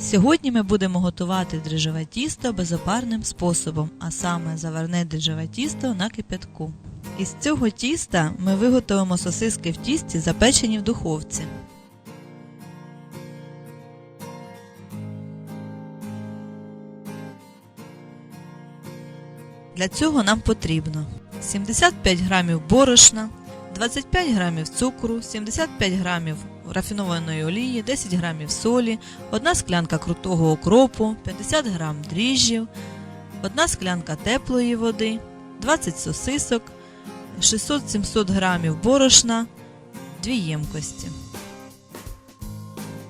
Сьогодні ми будемо готувати дріжджове тісто безопарним способом, а саме заварне дріжджове тісто на кипятку. Із цього тіста ми виготовимо сосиски в тісті, запечені в духовці. Для цього нам потрібно 75 грамів борошна, 25 грамів цукру, 75 грамів рафінованої олії, 10 грамів солі, 1 склянка крутого окропу, 50 грам дріжджів, 1 склянка теплої води, 20 сосисок, 600-700 грамів борошна, 2 ємкості.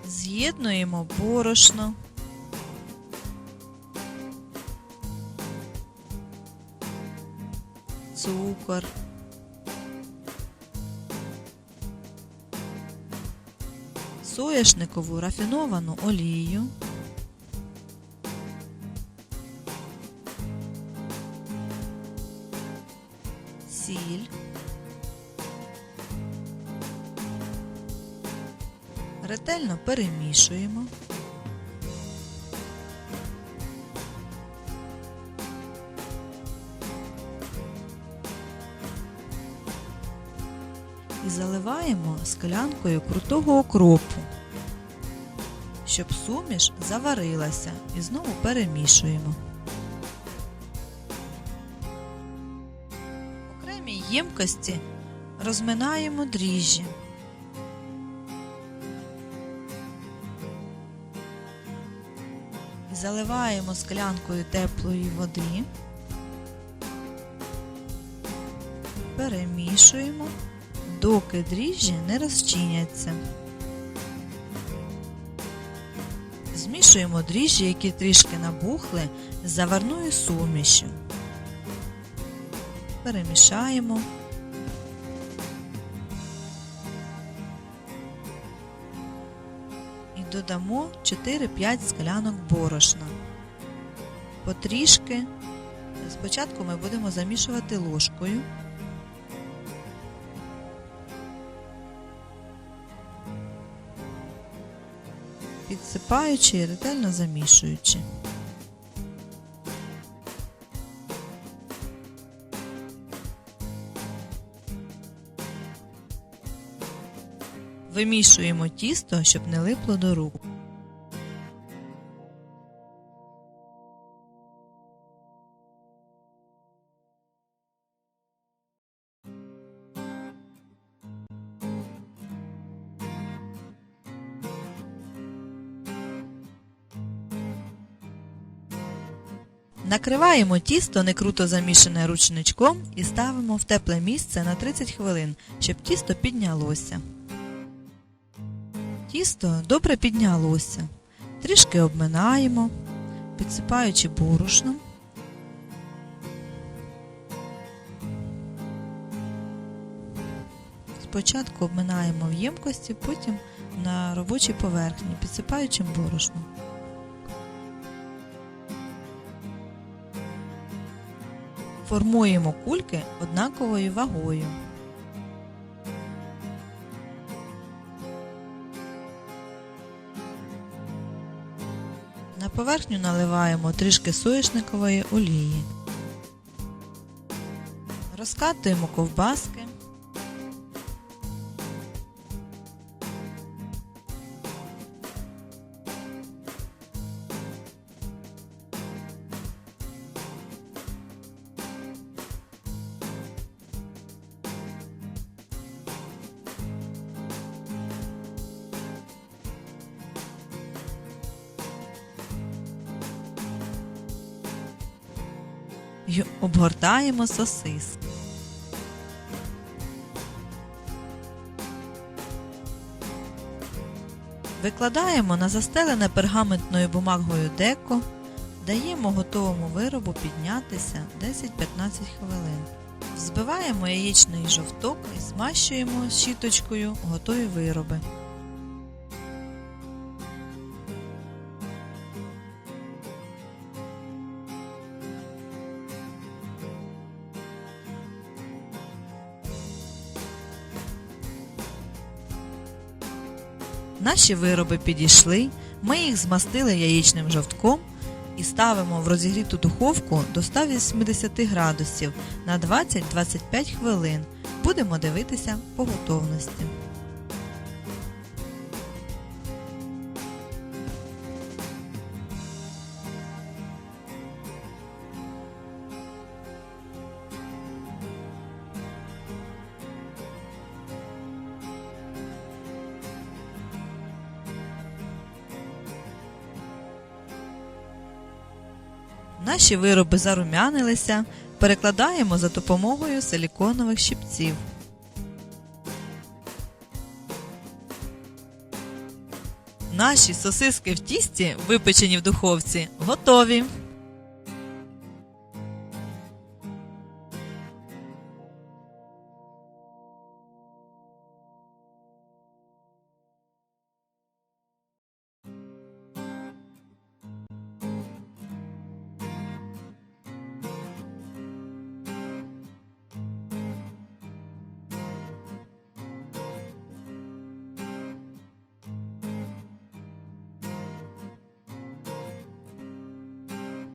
З'єднуємо борошно. Цукор. Соняшникову рафіновану олію, сіль, ретельно перемішуємо. І заливаємо склянкою крутого окропу, щоб суміш заварилася і знову перемішуємо. В окремій ємкості розминаємо дріжджі. Заливаємо склянкою теплої води, перемішуємо доки дріжджі не розчиняться. Змішуємо дріжджі, які трішки набухли, з заварною сумішю. Перемішаємо. І додамо 4-5 склянок борошна. Потрішки. Спочатку ми будемо замішувати ложкою. Підсипаючи і ретельно замішуючи. Вимішуємо тісто, щоб не липло до рук. Накриваємо тісто не круто замішане ручничком і ставимо в тепле місце на 30 хвилин, щоб тісто піднялося. Тісто добре піднялося. Трішки обминаємо, підсипаючи борошном. Спочатку обминаємо в ємкості, потім на робочій поверхні, підсипаючи борошном. Формуємо кульки однаковою вагою. На поверхню наливаємо трішки соняшникової олії. Розкатуємо ковбаски. Й обгортаємо сосиски. Викладаємо на застелене пергаментною бумагою деко, даємо готовому виробу піднятися 10-15 хвилин. Взбиваємо яєчний жовток і змащуємо щіточкою готові вироби. Наші вироби підійшли, Ми їх змастили яєчним жовтком і ставимо в розігріту духовку до 180 градусів на 20-25 хвилин. Будемо дивитися по готовності. Наші вироби зарум'янилися, перекладаємо за допомогою силіконових щипців. Наші сосиски в тісті, випечені в духовці, готові.